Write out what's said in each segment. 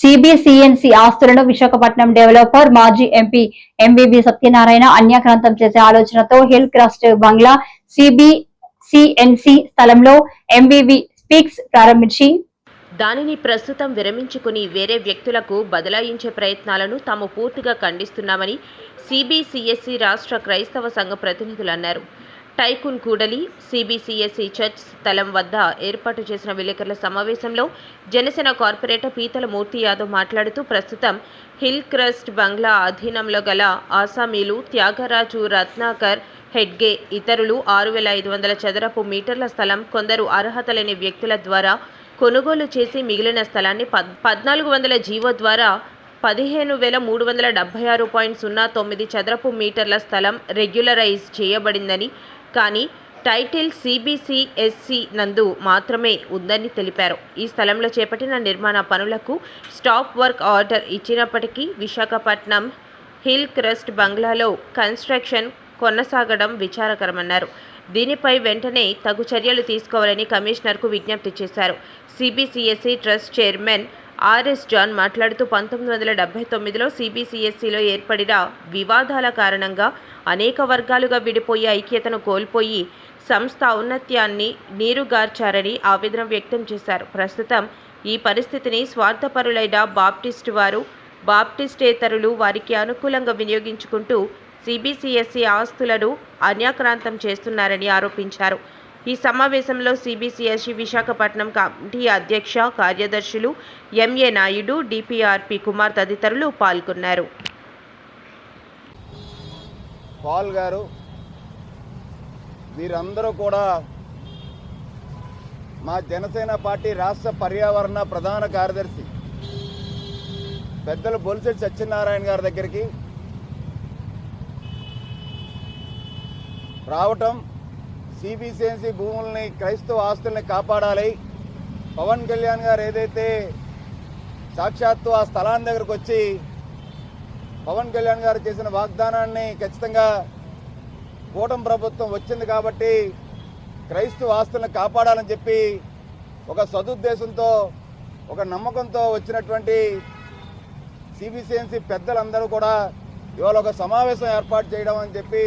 సిబిసిఎన్సి ఆస్తులను విశాఖపట్నం డెవలపర్ మాజీ MP MVV Satyanarayana అన్యాక్రాంతం చేసే ఆలోచనతో హిల్ క్రస్ట్ బంగ్లా సిబిసిఎన్సి స్థలంలో ఎంవివి స్పీక్స్ ప్రారంభించి దానిని ప్రస్తుతం విరమించుకుని వేరే వ్యక్తులకు బదలాయించే ప్రయత్నాలను తాము పూర్తిగా ఖండిస్తున్నామని సిబిసిఎస్సి రాష్ట్ర క్రైస్తవ సంఘ ప్రతినిధులు అన్నారు. టైకున్ కూడలి సిబిసిఎస్ఈ చర్చ్ స్థలం వద్ద ఏర్పాటు చేసిన విలేకరుల సమావేశంలో జనసేన కార్పొరేటర్ పీతల మూర్తి యాదవ్ మాట్లాడుతూ ప్రస్తుతం హిల్ క్రస్ట్ బంగ్లా అధీనంలో గల ఆసామీలు త్యాగరాజు రత్నాకర్ హెడ్గే ఇతరులు ఆరు వేల ఐదు వందల చదరపు మీటర్ల స్థలం కొందరు అర్హత లేని వ్యక్తుల ద్వారా కొనుగోలు చేసి మిగిలిన స్థలాన్ని పద్ పద్నాలుగు వందల జీవో ద్వారా పదిహేను వేల మూడు వందల డెబ్బై ఆరు పాయింట్ సున్నా తొమ్మిది చదరపు మీటర్ల స్థలం రెగ్యులరైజ్ చేయబడిందని కానీ టైటిల్ సిబిసిఎస్సి నందు మాత్రమే ఉందని తెలిపారు. ఈ స్థలంలో చేపట్టిన నిర్మాణ పనులకు స్టాప్ వర్క్ ఆర్డర్ ఇచ్చినప్పటికీ విశాఖపట్నం హిల్ క్రస్ట్ బంగ్లాలో కన్స్ట్రక్షన్ కొనసాగడం విచారకరమన్నారు. దీనిపై వెంటనే తగు చర్యలు తీసుకోవాలని కమిషనర్కు విజ్ఞప్తి చేశారు. CBCSC trust chairman RS John మాట్లాడుతూ పంతొమ్మిది వందల డెబ్బై తొమ్మిదిలో సిబిసిఎస్సిలో ఏర్పడిన వివాదాల కారణంగా అనేక వర్గాలుగా విడిపోయి ఐక్యతను కోల్పోయి సంస్థ ఔన్నత్యాన్ని నీరుగార్చారని ఆవేదన వ్యక్తం చేశారు. ప్రస్తుతం ఈ పరిస్థితిని స్వార్థపరులైన బాప్టిస్ట్ వారు బాప్టిస్టేతరులు వారికి అనుకూలంగా వినియోగించుకుంటూ సిబిసిఎస్సి ఆస్తులను అన్యాక్రాంతం చేస్తున్నారని ఆరోపించారు. ఈ సమావేశంలో సిబిసిఎస్ఈ విశాఖపట్నం కమిటీ అధ్యక్ష కార్యదర్శులు ఎంఏ నాయుడు డిపిఆర్పి కుమార్ తదితరులు పాల్గొన్నారు. పాల్ గారు మీరందరూ కూడా మా జనసేన పార్టీ రాష్ట్ర పర్యావరణ ప్రధాన కార్యదర్శి పెద్దలు బొలిసెట్టి సత్యనారాయణ గారి దగ్గరికి రావటం సిబిసిఎన్సి భూముల్ని క్రైస్తవ ఆస్తుల్ని కాపాడాలి. పవన్ కళ్యాణ్ గారు ఏదైతే సాక్షాత్తు ఆ స్థలాన్ని దగ్గరకు వచ్చి పవన్ కళ్యాణ్ గారు చేసిన వాగ్దానాన్ని ఖచ్చితంగా కూటమి ప్రభుత్వం వచ్చింది కాబట్టి క్రైస్తవ ఆస్తులను కాపాడాలని చెప్పి ఒక సదుద్దేశంతో ఒక నమ్మకంతో వచ్చినటువంటి సిబిసిఎన్సి పెద్దలందరూ కూడా ఇవాళ ఒక సమావేశం ఏర్పాటు చేయడం అని చెప్పి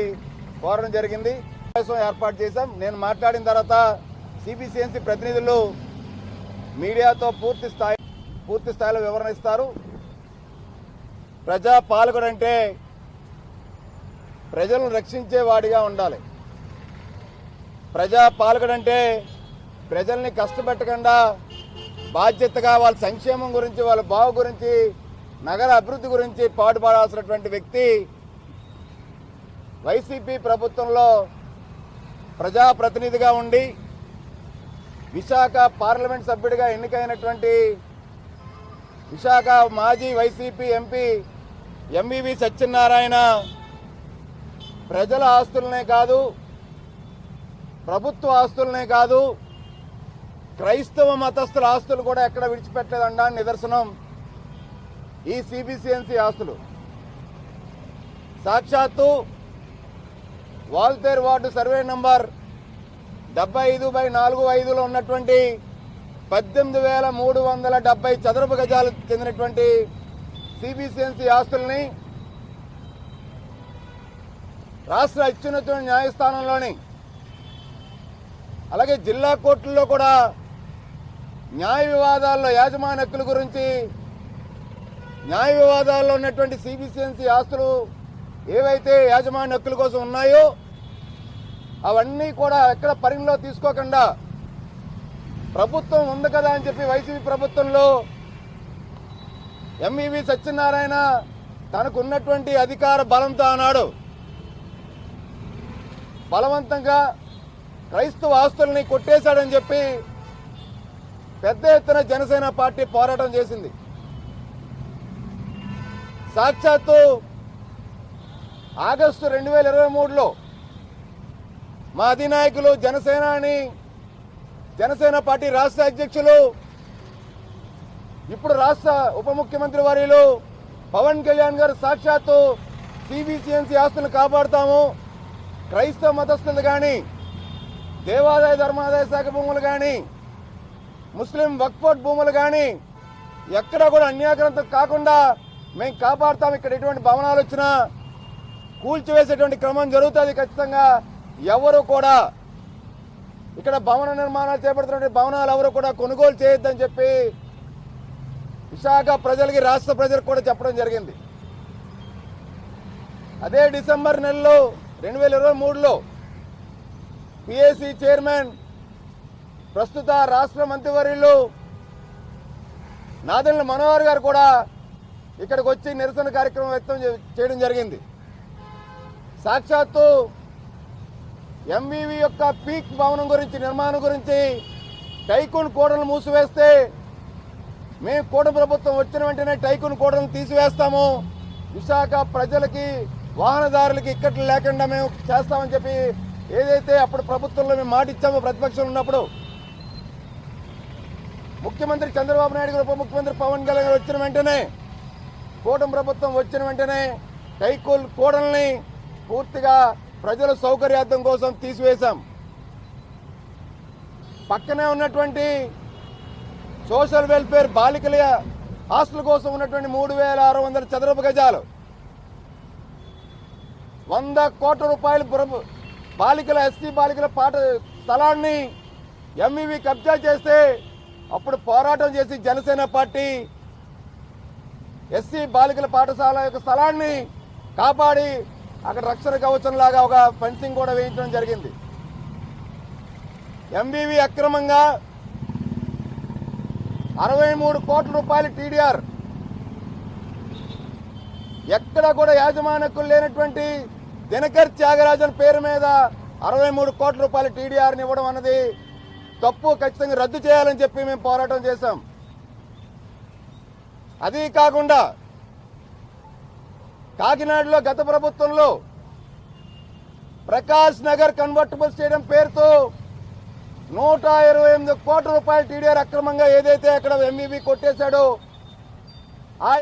కోరడం జరిగింది. సమావేశం ఏర్పాటు చేశాం. నేను మాట్లాడిన తర్వాత సిబిసిఎన్సి ప్రతినిధులు మీడియాతో పూర్తి స్థాయి పూర్తి స్థాయిలో వివరణ ఇస్తారు. ప్రజా పాలకుడు అంటే ప్రజలను రక్షించే వాడిగా ఉండాలి. ప్రజా పాలకుడు అంటే ప్రజల్ని కష్టపెట్టకుండా బాధ్యతగా వాళ్ళ సంక్షేమం గురించి వాళ్ళ బావు గురించి నగర అభివృద్ధి గురించి పాటుపడాల్సినటువంటి వ్యక్తి వైసీపీ ప్రభుత్వంలో ప్రజాప్రతినిధిగా ఉండి విశాఖ పార్లమెంట్ సభ్యుడిగా ఎన్నికైనటువంటి విశాఖ మాజీ వైసీపీ ఎంపీ ఎంవివి సత్యనారాయణ ప్రజల ఆస్తులనే కాదు ప్రభుత్వ ఆస్తులనే కాదు క్రైస్తవ మతస్థుల ఆస్తులు కూడా ఎక్కడ విడిచిపెట్టలేదండా నిదర్శనం ఈ సిబిసిఎన్సి ఆస్తులు. సాక్షాత్తు వాల్తేర్ వార్డు సర్వే నంబర్ డెబ్బై ఐదు బై నాలుగు ఐదులో ఉన్నటువంటి పద్దెనిమిది వేల మూడు వందల డెబ్బై చదరపు గజాలకు చెందినటువంటి సిబిసిఎన్సి ఆస్తుల్ని రాష్ట్ర అత్యున్నత న్యాయస్థానంలోని అలాగే జిల్లా కోర్టుల్లో కూడా న్యాయ వివాదాల్లో యాజమాన్య హక్కుల గురించి న్యాయ వివాదాల్లో ఉన్నటువంటి సిబిసిఎన్సి ఆస్తులు ఏవైతే యాజమాన్య హక్కుల కోసం ఉన్నాయో అవన్నీ కూడా ఎక్కడ పరిగణలో తీసుకోకుండా ప్రభుత్వం ఉంది కదా అని చెప్పి వైసీపీ ప్రభుత్వంలో ఎంఈవి సత్యనారాయణ తనకు ఉన్నటువంటి అధికార బలంతో అన్నాడు బలవంతంగా క్రైస్తవ ఆస్తుల్ని కొట్టేశాడని చెప్పి పెద్ద ఎత్తున జనసేన పార్టీ పోరాటం చేసింది. సాక్షాత్తు ఆగస్టు రెండు వేల ఇరవై మూడులో మా అధినాయకులు జనసేన అని జనసేన పార్టీ రాష్ట్ర అధ్యక్షులు ఇప్పుడు రాష్ట్ర ఉప ముఖ్యమంత్రి వర్యులు పవన్ కళ్యాణ్ గారు సాక్షాత్తు సిబిసిఎన్సి ఆస్తులను కాపాడుతాము. క్రైస్తవ మతస్థులు కానీ దేవాదాయ ధర్మాదాయ శాఖ భూములు కానీ ముస్లిం వక్ఫోర్ట్ భూములు కానీ ఎక్కడ కూడా అన్యాక్రాంతం కాకుండా మేము కాపాడుతాం. ఇక్కడ ఎటువంటి భవనాలు వచ్చినా కూల్చివేసేటువంటి క్రమం జరుగుతుంది ఖచ్చితంగా. ఎవరు కూడా ఇక్కడ భవన నిర్మాణాలు చేపడుతున్నటువంటి భవనాలు ఎవరు కూడా కొనుగోలు చేయొద్దని చెప్పి విశాఖ ప్రజలకి రాష్ట్ర ప్రజలకు కూడా చెప్పడం జరిగింది. అదే డిసెంబర్ నెలలో రెండు వేల ఇరవై మూడులో పిఏసి చైర్మన్ ప్రస్తుత రాష్ట్ర మంత్రివర్యులు నాదెండ్ల మనోహర్ గారు కూడా ఇక్కడికి వచ్చి నిరసన కార్యక్రమం వ్యక్తం చేయడం జరిగింది. సాక్షాత్తు ఎంవివి యొక్క పీక్ భవనం గురించి నిర్మాణం గురించి టైకూన్ కోడలు మూసివేస్తే మేము కూడ ప్రభుత్వం వచ్చిన వెంటనే టైకూన్ కోడలను తీసివేస్తాము. విశాఖ ప్రజలకి వాహనదారులకి ఇక్కట్లు లేకుండా మేము చేస్తామని చెప్పి ఏదైతే అప్పుడు ప్రభుత్వంలో మేము మాట ఇచ్చామో ప్రతిపక్షంలో ఉన్నప్పుడు ముఖ్యమంత్రి చంద్రబాబు నాయుడు గారు ఉప ముఖ్యమంత్రి పవన్ కళ్యాణ్ గారు వచ్చిన వెంటనే కూటమి ప్రభుత్వం వచ్చిన వెంటనే టైకూల్ కోడల్ని పూర్తిగా ప్రజల సౌకర్యార్థం కోసం తీసివేశాం. పక్కనే ఉన్నటువంటి సోషల్ వెల్ఫేర్ బాలికల హాస్టల్ కోసం ఉన్నటువంటి మూడు వేల ఆరు వందల చదరపు గజాలు. వంద కోట్ల రూపాయలు బాలికల ఎస్సీ బాలికల పాఠ స్థలాన్ని ఎంఈవి కబ్జా చేస్తే అప్పుడు పోరాటం చేసి జనసేన పార్టీ ఎస్సీ బాలికల పాఠశాల యొక్క స్థలాన్ని కాపాడి అక్కడ రక్షణ కవచం లాగా ఒక ఫెన్సింగ్ కూడా వేయించడం జరిగింది. ఎంబీవీ అక్రమంగా అరవై మూడు కోట్ల రూపాయలు టీడీఆర్ ఎక్కడ కూడా యాజమానకులు లేనటువంటి దినకర్ త్యాగరాజన్ పేరు మీద అరవై మూడు కోట్ల రూపాయల టీడీఆర్ని ఇవ్వడం అన్నది తప్పు ఖచ్చితంగా రద్దు చేయాలని చెప్పి మేము పోరాటం చేశాం. అది కాకుండా కాకినాడలో గత ప్రభుత్వంలో ప్రకాష్ నగర్ కన్వర్టబుల్ స్టేడియం పేరుతో నూట ఇరవై ఎనిమిది కోట్ల రూపాయల టీడీఆర్ అక్రమంగా ఏదైతే అక్కడ ఎంఈబీ కొట్టేశాడో